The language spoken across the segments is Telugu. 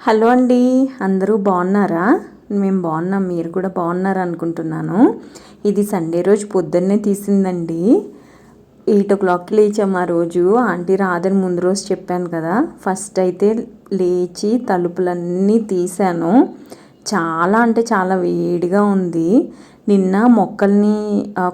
హలో అండి అందరూ బాగున్నారా? మేము బాగున్నాం మీరు కూడా బాగున్నారు అనుకుంటున్నాను. ఇది సండే రోజు పొద్దున్నే తీసిందండి. ఎయిట్ ఓ క్లాక్కి లేచాము ఆ రోజు. ఆంటీ రాదని ముందు రోజు చెప్పాను కదా. ఫస్ట్ అయితే లేచి తలుపులన్నీ తీశాను. చాలా అంటే చాలా వేడిగా ఉంది. నిన్న మొక్కల్ని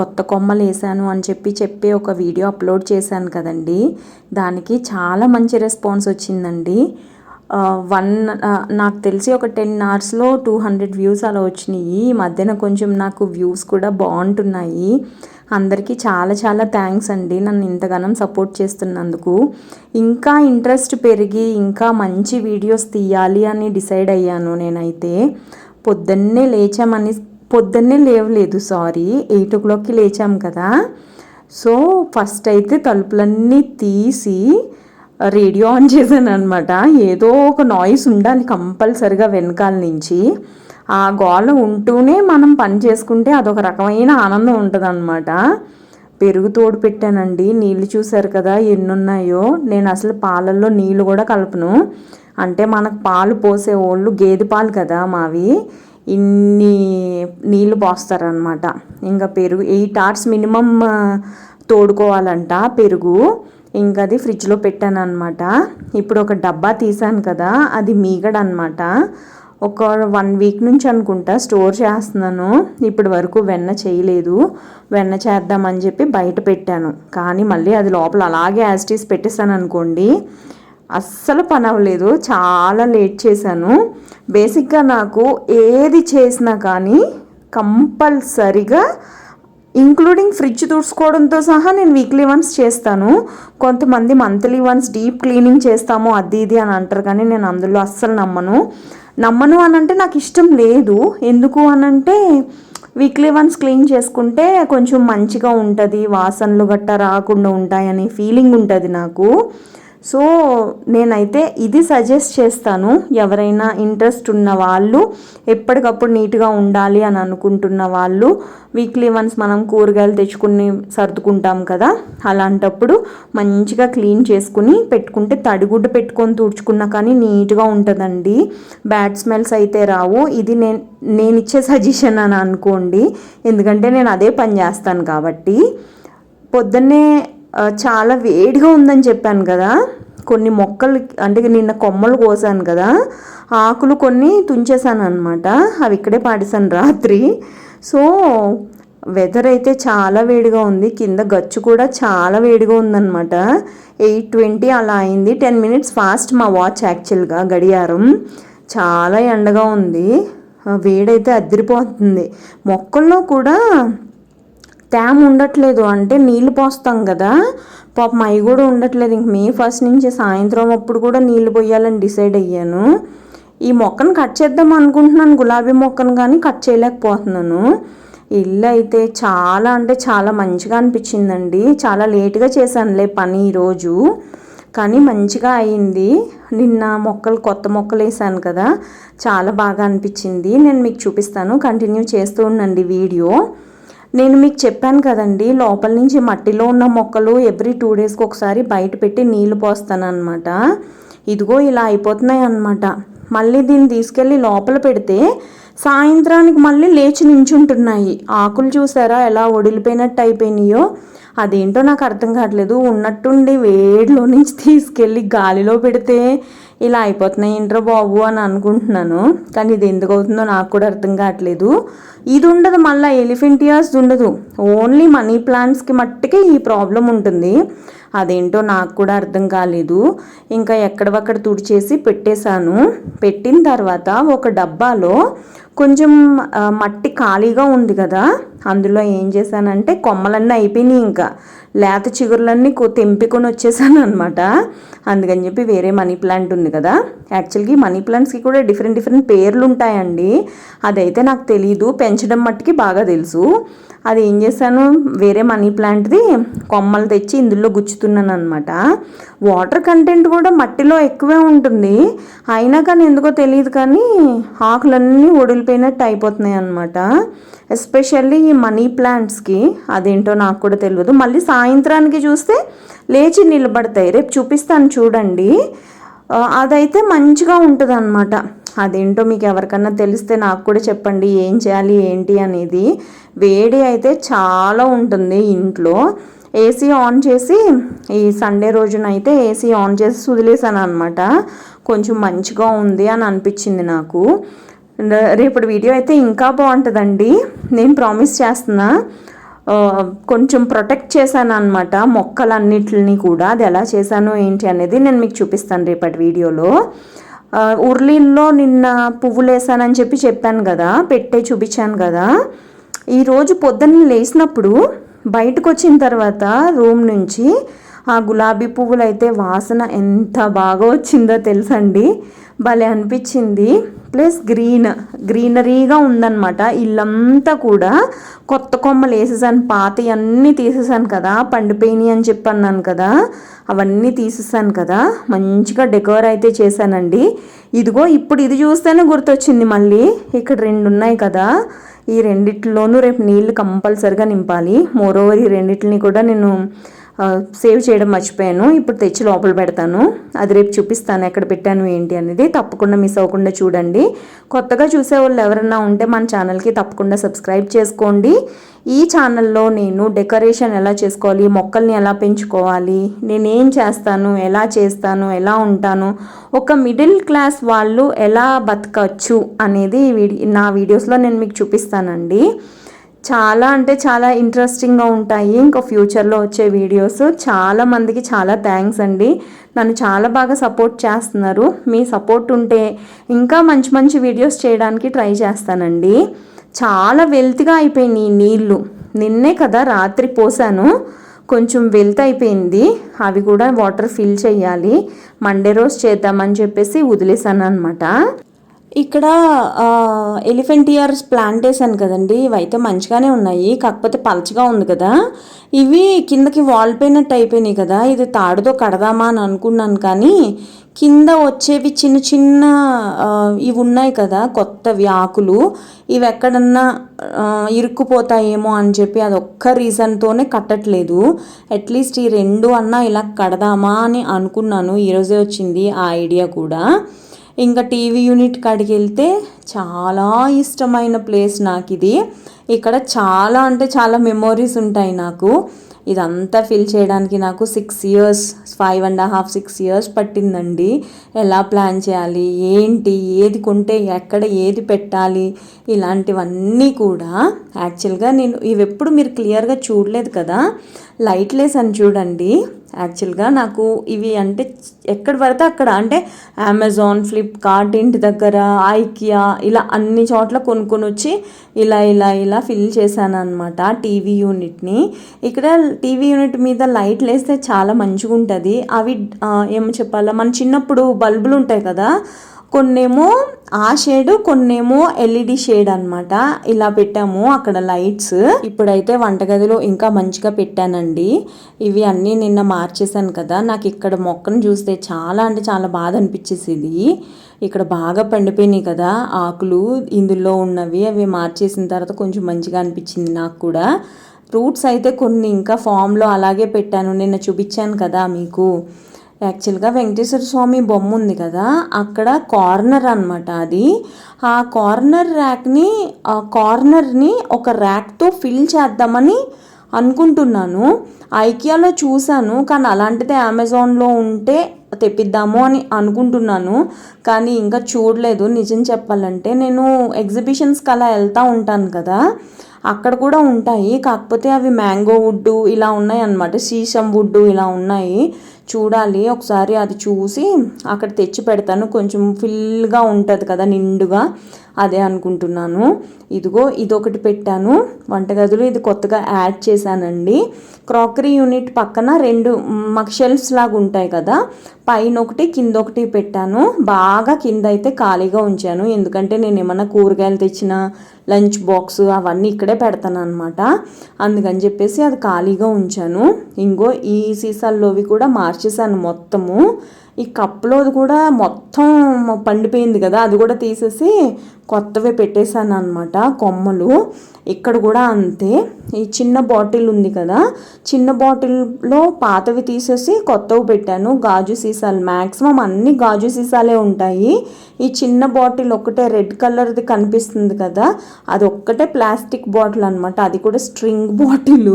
కొత్త కొమ్మలు వేసాను అని చెప్పి చెప్పి ఒక వీడియో అప్లోడ్ చేశాను కదండి. దానికి చాలా మంచి రెస్పాన్స్ వచ్చిందండి. వన్ నాకు తెలిసి ఒక టెన్ అవర్స్లో టూ హండ్రెడ్ వ్యూస్ అలా వచ్చినాయి. ఈ మధ్యన కొంచెం నాకు వ్యూస్ కూడా బాగుంటున్నాయి. అందరికీ చాలా చాలా థ్యాంక్స్ అండి నన్ను ఇంతగానం సపోర్ట్ చేస్తున్నందుకు. ఇంకా ఇంట్రెస్ట్ పెరిగి ఇంకా మంచి వీడియోస్ తీయాలి అని డిసైడ్ అయ్యాను నేనైతే. పొద్దున్నే లేచామని పొద్దున్నే లేవలేదు సారీ. ఎయిట్ ఓ క్లాక్కి లేచాం కదా. సో ఫస్ట్ అయితే తలుపులన్నీ తీసి రేడియో ఆన్ చేశాను అనమాట ఏదో ఒక నాయిస్ ఉండాలి కంపల్సరిగా వెనకాల నుంచి. ఆ గోల ఉంటూనే మనం పని చేసుకుంటే అదొక రకమైన ఆనందం ఉంటుంది అనమాట పెరుగు తోడు పెట్టానండి. నీళ్ళు చూసారు కదా ఎన్నున్నాయో. నేను అసలు పాలల్లో నీళ్ళు కూడా కలపను. అంటే మనకు పాలు పోసే వాళ్ళు గేదె పాలు కదా మావి. ఇన్ని నీళ్ళు పోస్తారనమాట ఇంకా పెరుగు ఎయిట్ అవర్స్ మినిమమ్ తోడుకోవాలంట పెరుగు. ఇంకా అది ఫ్రిడ్జ్లో పెట్టాను అనమాట ఇప్పుడు ఒక డబ్బా తీసాను కదా అది మీగడ అనమాట ఒక వన్ వీక్ నుంచి అనుకుంటా స్టోర్ చేస్తున్నాను. ఇప్పటి వరకు వెన్న చేయలేదు. వెన్న చేద్దామని చెప్పి బయట పెట్టాను. కానీ మళ్ళీ అది లోపల అలాగే యాస్టీస్ పెట్టేశాను అనుకోండి అస్సలు పని అవ్వలేదు. చాలా లేట్ చేశాను. బేసిక్గా నాకు ఏది చేసినా కానీ కంపల్సరిగా ఇంక్లూడింగ్ ఫ్రిడ్జ్ తుడుచుకోవడంతో సహా నేను వీక్లీ వన్స్ చేస్తాను. కొంతమంది మంత్లీ వన్స్ డీప్ క్లీనింగ్ చేస్తాము అది ఇది అని అంటారు కానీ నేను అందులో అస్సలు నమ్మను. నమ్మను అని అంటే నాకు ఇష్టం లేదు. ఎందుకు అనంటే వీక్లీ వన్స్ క్లీన్ చేసుకుంటే కొంచెం మంచిగా ఉంటుంది వాసనలు గట్ట రాకుండా ఉంటాయని ఫీలింగ్ ఉంటుంది నాకు. సో నేనైతే ఇది సజెస్ట్ చేస్తాను. ఎవరైనా ఇంట్రెస్ట్ ఉన్న వాళ్ళు ఎప్పటికప్పుడు నీట్గా ఉండాలి అని అనుకుంటున్న వాళ్ళు వీక్లీ వన్స్ మనం కూరగాయలు తెచ్చుకుని సర్దుకుంటాం కదా అలాంటప్పుడు మంచిగా క్లీన్ చేసుకుని పెట్టుకుంటే తడిగుడ్డ పెట్టుకొని తుడుచుకున్నా కానీ నీట్గా ఉంటుందండి. బ్యాడ్ స్మెల్స్ అయితే రావు. ఇది నేను నేను ఇచ్చే సజెషన్ అని అనుకోండి. ఎందుకంటే నేను అదే పని చేస్తాను కాబట్టి. పొద్దున్నే చాలా వేడిగా ఉందని చెప్పాను కదా. కొన్ని మొక్కలు అంటే నిన్న కొమ్మలు కోసాను కదా. ఆకులు కొన్ని తుంచేసాను అనమాట అవి ఇక్కడే పాడేశాను రాత్రి. సో వెదర్ అయితే చాలా వేడిగా ఉంది. కింద గచ్చు కూడా చాలా వేడిగా ఉందన్నమాట. ఎయిట్ ట్వంటీ అలా అయింది. టెన్ మినిట్స్ ఫాస్ట్ మా వాచ్ యాక్చువల్గా గడియారం. చాలా ఎండగా ఉంది. వేడైతే అదిరిపోతుంది. మొక్కల్లో కూడా తేమ ఉండట్లేదు అంటే నీళ్ళు పోస్తాం కదా. పాపం అవి కూడా ఉండట్లేదు. ఇంక మే ఫస్ట్ నుంచి సాయంత్రం అప్పుడు కూడా నీళ్ళు పోయాలని డిసైడ్ అయ్యాను. ఈ మొక్కను కట్ చేద్దాం అనుకుంటున్నాను గులాబీ మొక్కను కానీ కట్ చేయలేకపోతున్నాను. ఇల్లు అయితే చాలా అంటే చాలా మంచిగా అనిపించిందండి. చాలా లేటుగా చేశానులే పని ఈరోజు కానీ మంచిగా అయింది. నిన్న మొక్కలు కొత్త మొక్కలు వేసాను కదా. చాలా బాగా అనిపించింది. నేను మీకు చూపిస్తాను. కంటిన్యూ చేస్తూ ఉండండి వీడియో. నేను మీకు చెప్పాను కదండి లోపల నుంచి మట్టిలో ఉన్న మొక్కలు ఎవ్రీ టూ డేస్కి ఒకసారి బయట పెట్టి నీళ్ళు పోస్తానమాట ఇదిగో ఇలా అయిపోతున్నాయి అన్నమాట మళ్ళీ దీన్ని తీసుకెళ్ళి లోపల పెడితే సాయంత్రానికి మళ్ళీ లేచి నించుంటున్నాయి. ఆకులు చూసారా ఎలా ఒడిలిపోయినట్టు అయిపోయినాయో? అదేంటో నాకు అర్థం కావట్లేదు. ఉన్నట్టుండి వేడిలో నుంచి తీసుకెళ్ళి గాలిలో పెడితే ఇలా అయిపోతున్నాయి. ఏంట్రా బాబు అని అనుకుంటున్నాను. కానీ ఇది ఎందుకు అవుతుందో నాకు కూడా అర్థం కావట్లేదు. ఇది ఉండదు మళ్ళీ ఎలిఫెంట్ ఇయర్స్ ఉండదు. ఓన్లీ మనీ ప్లాంట్స్కి మట్టుకే ఈ ప్రాబ్లం ఉంటుంది. అదేంటో నాకు కూడా అర్థం కాలేదు. ఇంకా ఎక్కడవక్కడ తుడిచేసి పెట్టేశాను. పెట్టిన తర్వాత ఒక డబ్బాలో కొంచెం మట్టి ఖాళీగా ఉంది కదా. అందులో ఏం చేశానంటే కొమ్మలన్నీ అయిపోయినాయి ఇంకా. లేత చిగురులన్నీ తెంపుకొని వచ్చేసాను అనమాట అందుకని చెప్పి వేరే మనీ ప్లాంట్ ఉంది కదా. యాక్చువల్గా మనీ ప్లాంట్స్కి కూడా డిఫరెంట్ డిఫరెంట్ పేర్లు ఉంటాయండి అదైతే నాకు తెలియదు పెంచడం మట్టుకి బాగా తెలుసు. అది ఏం చేశాను? వేరే మనీ ప్లాంట్ది కొమ్మలు తెచ్చి ఇందులో గుచ్చుతున్నాను అనమాట వాటర్ కంటెంట్ కూడా మట్టిలో ఎక్కువే ఉంటుంది. అయినా కానీ ఎందుకో తెలియదు కానీ ఆకులన్నీ ఒడిలిపోయినట్టు అయిపోతున్నాయి అనమాట ఎస్పెషల్లీ ఈ మనీ ప్లాంట్స్కి అదేంటో నాకు కూడా తెలియదు మళ్ళీ సాయంత్రానికి చూస్తే లేచి నిలబడతాయి. రేపు చూపిస్తాను చూడండి. అదైతే మంచిగా ఉంటుంది అనమాట అదేంటో మీకు ఎవరికన్నా తెలిస్తే నాకు కూడా చెప్పండి ఏం చేయాలి ఏంటి అనేది. వేడి అయితే చాలా ఉంటుంది ఇంట్లో. ఏసీ ఆన్ చేసి ఈ సండే రోజునైతే ఏసీ ఆన్ చేసి వదిలేసాను అనమాట కొంచెం మంచిగా ఉంది అని అనిపించింది నాకు. రేపటి వీడియో అయితే ఇంకా బాగుంటుందండి. నేను ప్రామిస్ చేస్తున్నా. కొంచెం ప్రొటెక్ట్ చేశాను అనమాట మొక్కలన్నిటిని కూడా. అది ఎలా చేశాను ఏంటి అనేది నేను మీకు చూపిస్తాను రేపటి వీడియోలో. ఉర్లీల్లో నిన్న పువ్వులు వేసానని చెప్పి చెప్పాను కదా పెట్టే చూపించాను కదా. ఈరోజు పొద్దున్న లేచినప్పుడు బయటకు వచ్చిన తర్వాత రూమ్ నుంచి ఆ గులాబీ పువ్వులు అయితే వాసన ఎంత బాగా వచ్చిందో తెలుసండి. భలే అనిపించింది. ప్లస్ గ్రీన్ గ్రీనరీగా ఉందన్నమాట. ఇల్లంతా కూడా కొత్త కొమ్మలు వేసేసాను పాత అన్నీ తీసేసాను కదా పండిపోయినాయి అని చెప్పి అన్నాను కదా అవన్నీ తీసేసాను కదా మంచిగా డెకోర్ అయితే చేశానండి. ఇదిగో ఇప్పుడు ఇది చూస్తేనే గుర్తొచ్చింది మళ్ళీ. ఇక్కడ రెండు ఉన్నాయి కదా ఈ రెండిట్లోనూ రేపు నీళ్ళు కంపల్సరిగా నింపాలి. మోరోవర్ ఈ రెండిటిని కూడా నేను సేవ్ చేయడం మర్చిపోయాను. ఇప్పుడు తెచ్చి లోపల పెడతాను. అది రేపు చూపిస్తాను ఎక్కడ పెట్టాను ఏంటి అనేది. తప్పకుండా మిస్ అవ్వకుండా చూడండి. కొత్తగా చూసే వాళ్ళు ఎవరన్నా ఉంటే మన ఛానల్కి తప్పకుండా సబ్స్క్రైబ్ చేసుకోండి. ఈ ఛానల్లో నేను డెకరేషన్ ఎలా చేసుకోవాలి మొక్కల్ని ఎలా పెంచుకోవాలి నేనేం చేస్తాను ఎలా చేస్తాను ఎలా ఉంటాను ఒక మిడిల్ క్లాస్ వాళ్ళు ఎలా బతకచ్చు అనేది నా వీడియోస్లో నేను మీకు చూపిస్తానండి. చాలా అంటే చాలా ఇంట్రెస్టింగ్గా ఉంటాయి. ఇంకా ఫ్యూచర్లో వచ్చే వీడియోస్ చాలా మందికి చాలా థ్యాంక్స్ అండి. నన్ను చాలా బాగా సపోర్ట్ చేస్తున్నారు. మీ సపోర్ట్ ఉంటే ఇంకా మంచి మంచి వీడియోస్ చేయడానికి ట్రై చేస్తానండి. చాలా వెల్త్గా అయిపోయినాయి ఈ నీళ్ళు నిన్నే కదా రాత్రి పోసాను. కొంచెం వెల్త్ అయిపోయింది. అవి కూడా వాటర్ ఫిల్ చేయాలి. మండే రోజు చేద్దామని చెప్పేసి వదిలేసాను అనమాట ఇక్కడ ఎలిఫెంట్ ఇయర్స్ ప్లాంట్ వేసాను కదండి. ఇవైతే మంచిగానే ఉన్నాయి. కాకపోతే పలచగా ఉంది కదా. ఇవి కిందకి వాల్ పోయినట్టు అయిపోయినాయి కదా. ఇది తాడుతో కడదామా అని అనుకున్నాను కానీ కింద వచ్చేవి చిన్న చిన్న ఇవి ఉన్నాయి కదా. కొత్తవి ఆకులు. ఇవి ఎక్కడన్నా ఇరుక్కుపోతాయేమో అని చెప్పి అది ఒక్క రీజన్తోనే కట్టట్లేదు. అట్లీస్ట్ ఈ రెండు అన్నా ఇలా కడదామా అని అనుకున్నాను. ఈరోజే వచ్చింది ఆ ఐడియా కూడా. ఇంకా టీవీ యూనిట్ కాడికి వెళ్తే చాలా ఇష్టమైన ప్లేస్ నాకు ఇది. ఇక్కడ చాలా అంటే చాలా మెమోరీస్ ఉంటాయి నాకు. ఇదంతా ఫిల్ చేయడానికి నాకు six years five and half six years పట్టిందండి. ఎలా ప్లాన్ చేయాలి? ఏంటి? ఏది కొంటే ఎక్కడ ఏది పెట్టాలి? ఇలాంటివన్నీ కూడా. యాక్చువల్గా నేను ఇవి ఎప్పుడు మీరు క్లియర్గా చూడలేదు కదా? లైట్లెస్ అని చూడండి. యాక్చువల్గా నాకు ఇవి అంటే ఎక్కడ పడితే అక్కడ. అంటే అమెజాన్ ఫ్లిప్కార్ట్ ఇంటి దగ్గర ఐకియా ఇలా అన్ని చోట్ల కొనుక్కొని వచ్చి ఇలా ఇలా ఇలా ఫిల్ చేశాను అనమాట టీవీ యూనిట్ని ఇక్కడ టీవీ యూనిట్ మీద లైట్లు వేస్తే చాలా మంచిగా ఉంటుంది అవి ఏమో చెప్పాలా మన చిన్నప్పుడు బల్బులు ఉంటాయి కదా కొన్నేమో ఆ షేడ్ కొన్నేమో ఎల్ఈడి షేడ్ అన్నమాట. ఇలా పెట్టాము అక్కడ లైట్స్. ఇప్పుడైతే వంటగదిలో ఇంకా మంచిగా పెట్టానండి. ఇవి అన్నీ నిన్న మార్చేసాను కదా. నాకు ఇక్కడ మొక్కను చూస్తే చాలా అంటే చాలా బాధ అనిపించేసేది. ఇక్కడ బాగా పండిపోయినాయి కదా ఆకులు. ఇందులో ఉన్నవి అవి మార్చేసిన తర్వాత కొంచెం మంచిగా అనిపించింది నాకు కూడా. రూట్స్ అయితే కొన్ని ఇంకా ఫామ్లో అలాగే పెట్టాను. నిన్న చూపించాను కదా మీకు. యాక్చువల్గా వెంకటేశ్వర స్వామి బొమ్మ ఉంది కదా అక్కడ కార్నర్ అనమాట అది. ఆ కార్నర్ ర్యాక్ని ఆ కార్నర్ని ఒక ర్యాక్తో ఫిల్ చేద్దామని అనుకుంటున్నాను. ఐకియాలో చూశాను కానీ అలాంటిదే అమెజాన్లో ఉంటే తెప్పిద్దాము అని అనుకుంటున్నాను. కానీ ఇంకా చూడలేదు. నిజం చెప్పాలంటే నేను ఎగ్జిబిషన్స్కి అలా వెళ్తూ ఉంటాను కదా అక్కడ కూడా ఉంటాయి. కాకపోతే అవి మ్యాంగో వుడ్ ఇలా ఉన్నాయి అన్నమాట. సీసం వుడ్ ఇలా ఉన్నాయి. చూడాలి. ఒకసారి అది చూసి అక్కడ తెచ్చి పెడతాను. కొంచెం ఫిల్గా ఉంటుంది కదా నిండుగా. అదే అనుకుంటున్నాను. ఇదిగో ఇదొకటి పెట్టాను. వంటగదిలో ఇది కొత్తగా యాడ్ చేశానండి. క్రాకరీ యూనిట్ పక్కన రెండు మాకు షెల్ఫ్స్ లాగా ఉంటాయి కదా పైన ఒకటి కింద ఒకటి పెట్టాను. బాగా కింద అయితే ఖాళీగా ఉంచాను. ఎందుకంటే నేను ఏమన్నా కూరగాయలు తెచ్చిన లంచ్ బాక్స్ అవన్నీ ఇక్కడే పెడతాను అనమాట అందుకని చెప్పేసి అది ఖాళీగా ఉంచాను. ఇంకో ఈ సీసాల్లోవి కూడా మార్చేసాను మొత్తము. ఈ కప్లో కూడా మొత్తం పండిపోయింది కదా అది కూడా తీసేసి కొత్తవి పెట్టేశాను అనమాట కొమ్మలు. ఇక్కడ కూడా అంతే. ఈ చిన్న బాటిల్ ఉంది కదా చిన్న బాటిల్లో పాతవి తీసేసి కొత్తవి పెట్టాను. గాజు సీసాలు మ్యాక్సిమం అన్ని గాజు సీసాలే ఉంటాయి. ఈ చిన్న బాటిల్ ఒకటే రెడ్ కలర్ది కనిపిస్తుంది కదా అది ఒక్కటే ప్లాస్టిక్ బాటిల్ అనమాట అది కూడా స్ట్రింగ్ బాటిల్.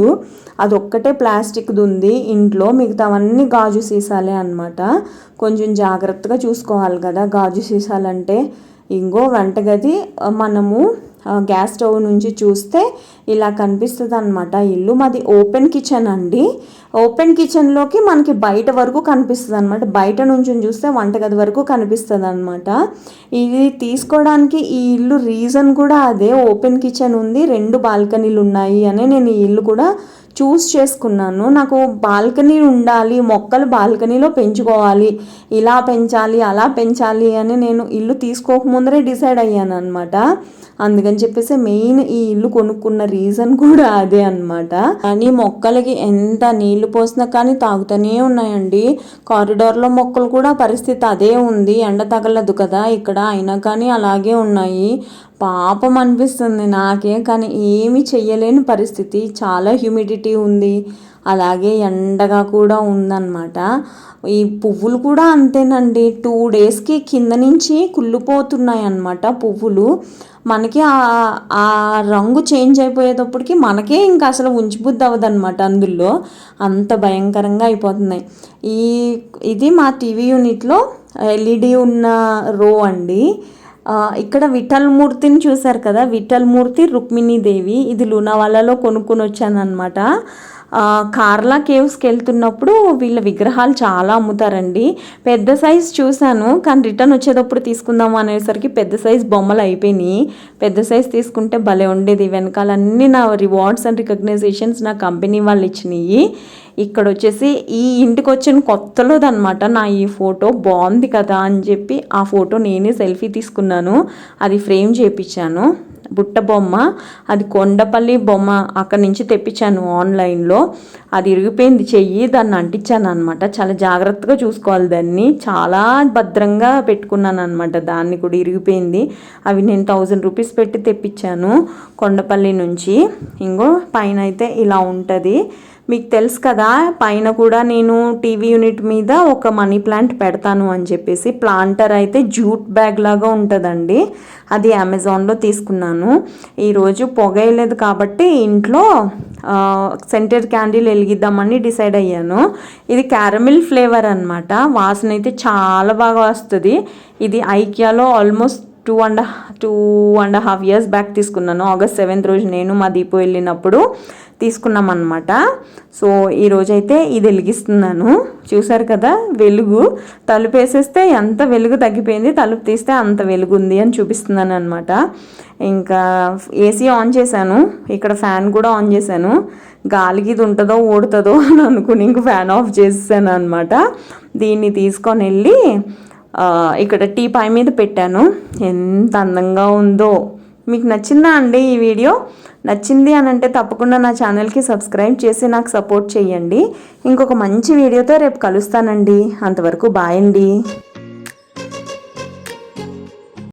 అది ఒక్కటే ప్లాస్టిక్ది ఉంది ఇంట్లో. మిగతావన్నీ గాజు సీసాలే అనమాట కొంచెం జాగ్రత్తగా చూసుకోవాలి కదా. గాజు సీసాలంటే ఇంకో వంటగది మనము గ్యాస్ స్టవ్ నుంచి చూస్తే ఇలా కనిపిస్తుంది అనమాట ఇల్లు మాది ఓపెన్ కిచెన్ అండి. ఓపెన్ కిచెన్లోకి మనకి బయట వరకు కనిపిస్తుంది అనమాట బయట నుంచి చూస్తే వంటగది వరకు కనిపిస్తుంది అనమాట ఇది తీసుకోవడానికి ఈ ఇల్లు రీజన్ కూడా అదే. ఓపెన్ కిచెన్ ఉంది రెండు బాల్కనీలు ఉన్నాయి అని నేను ఈ ఇల్లు కూడా చూస్ చేసుకున్నాను. నాకు బాల్కనీ ఉండాలి మొక్కలు బాల్కనీలో పెంచుకోవాలి ఇలా పెంచాలి అలా పెంచాలి అని నేను ఇల్లు తీసుకోకముందరే డిసైడ్ అయ్యాను అనమాట అందుకని చెప్పేసి మెయిన్ ఈ ఇల్లు కొనుక్కున్న రీజన్ కూడా అదే అనమాట కానీ మొక్కలకి ఎంత నీళ్ళు పోసినా కానీ తాగుతూనే ఉన్నాయండి. కారిడార్లో మొక్కలు కూడా పరిస్థితి అదే ఉంది. ఎండ తగలదు కదా ఇక్కడ అయినా కానీ అలాగే ఉన్నాయి. పాపం అనిపిస్తుంది నాకే కానీ ఏమి చెయ్యలేని పరిస్థితి. చాలా హ్యూమిడిటీ ఉంది. అలాగే ఎండగా కూడా ఉందన్నమాట. ఈ పువ్వులు కూడా అంతేనండి. టూ డేస్కి కింద నుంచి కుళ్ళిపోతున్నాయి అన్నమాట పువ్వులు. మనకి ఆ రంగు చేంజ్ అయిపోయేటప్పటికి మనకే ఇంకా అసలు ఉంచిబుద్ధి అవ్వదన్నమాట అందులో. అంత భయంకరంగా అయిపోతున్నాయి. ఈ ఇది మా టీవీ యూనిట్లో ఎల్ఈడి ఉన్న రో అండి. ఇక్కడ విఠల్మూర్తిని చూశారు కదా విఠల్మూర్తి రుక్మిణీదేవి. ఇది లూనావాలలో కొనుక్కొని వచ్చాను అనమాట కార్లా కేవ్స్కి వెళ్తున్నప్పుడు వీళ్ళ విగ్రహాలు చాలా అమ్ముతారండి. పెద్ద సైజ్ చూశాను కానీ రిటర్న్ వచ్చేటప్పుడు తీసుకుందాం అనేసరికి పెద్ద సైజ్ బొమ్మలు అయిపోయినాయి. పెద్ద సైజ్ తీసుకుంటే భలే ఉండేది. వెనకాలన్నీ నా రివార్డ్స్ అండ్ రికగ్నైజేషన్స్ నా కంపెనీ వాళ్ళు ఇచ్చినాయి. ఇక్కడ వచ్చేసి ఈ ఇంటికి వచ్చిన కొత్తలోదనమాట నా ఈ ఫోటో బాగుంది కదా అని చెప్పి ఆ ఫోటో నేనే సెల్ఫీ తీసుకున్నాను. అది ఫ్రేమ్ చేయించాను బుట్ట బొమ్మ అది కొండపల్లి బొమ్మ అక్కడి నుంచి తెప్పించాను ఆన్లైన్లో. అది ఇరిగిపోయింది చెయ్యి దాన్ని అంటించాను అనమాట చాలా జాగ్రత్తగా చూసుకోవాలి దాన్ని. చాలా భద్రంగా పెట్టుకున్నాను అనమాట దాన్ని కూడా ఇరిగిపోయింది. అవి నేను థౌజండ్ రూపీస్ పెట్టి తెప్పించాను కొండపల్లి నుంచి. ఇంకో పైన అయితే ఇలా ఉంటుంది. మీకు తెలుసు కదా పైన కూడా నేను టీవీ యూనిట్ మీద ఒక మనీ ప్లాంట్ పెడతాను అని చెప్పేసి ప్లాంటర్ అయితే జూట్ బ్యాగ్ లాగా ఉంటుందండి. అది అమెజాన్లో తీసుకున్నాను. ఈరోజు పొగయలేదు కాబట్టి ఇంట్లో సెంటర్ క్యాండిల్ వెలిగిద్దామని డిసైడ్ అయ్యాను. ఇది క్యారమిల్ ఫ్లేవర్ అనమాట వాసన అయితే చాలా బాగా వస్తుంది. ఇది ఐకియాలో almost two and two and half years back తీసుకున్నాను. ఆగస్ట్ సెవెంత్ రోజు నేను మా దీపు వెళ్ళినప్పుడు. తీసుకున్నాం అనమాట సో ఈరోజైతే ఇది వెలిగిస్తున్నాను. చూసారు కదా వెలుగు. తలుపు వేసేస్తే ఎంత వెలుగు తగ్గిపోయింది తలుపు తీస్తే అంత వెలుగు ఉంది అని చూపిస్తున్నాను అనమాట ఇంకా ఏసీ ఆన్ చేశాను. ఇక్కడ ఫ్యాన్ కూడా ఆన్ చేశాను. గాలికి ఇది ఉంటుందో ఓడుతుందో అని అనుకుని ఇంక ఫ్యాన్ ఆఫ్ చేసేసాను అనమాట దీన్ని తీసుకొని వెళ్ళి ఇక్కడ టీ పై మీద పెట్టాను. ఎంత అందంగా ఉందో. మీకు నచ్చిందా అండి ఈ వీడియో? నచ్చింది అని అంటే తప్పకుండా నా ఛానల్కి సబ్స్క్రైబ్ చేసి నాకు సపోర్ట్ చేయండి. ఇంకొక మంచి వీడియోతో రేపు కలుస్తానండి. అంతవరకు బాయ్ అండి.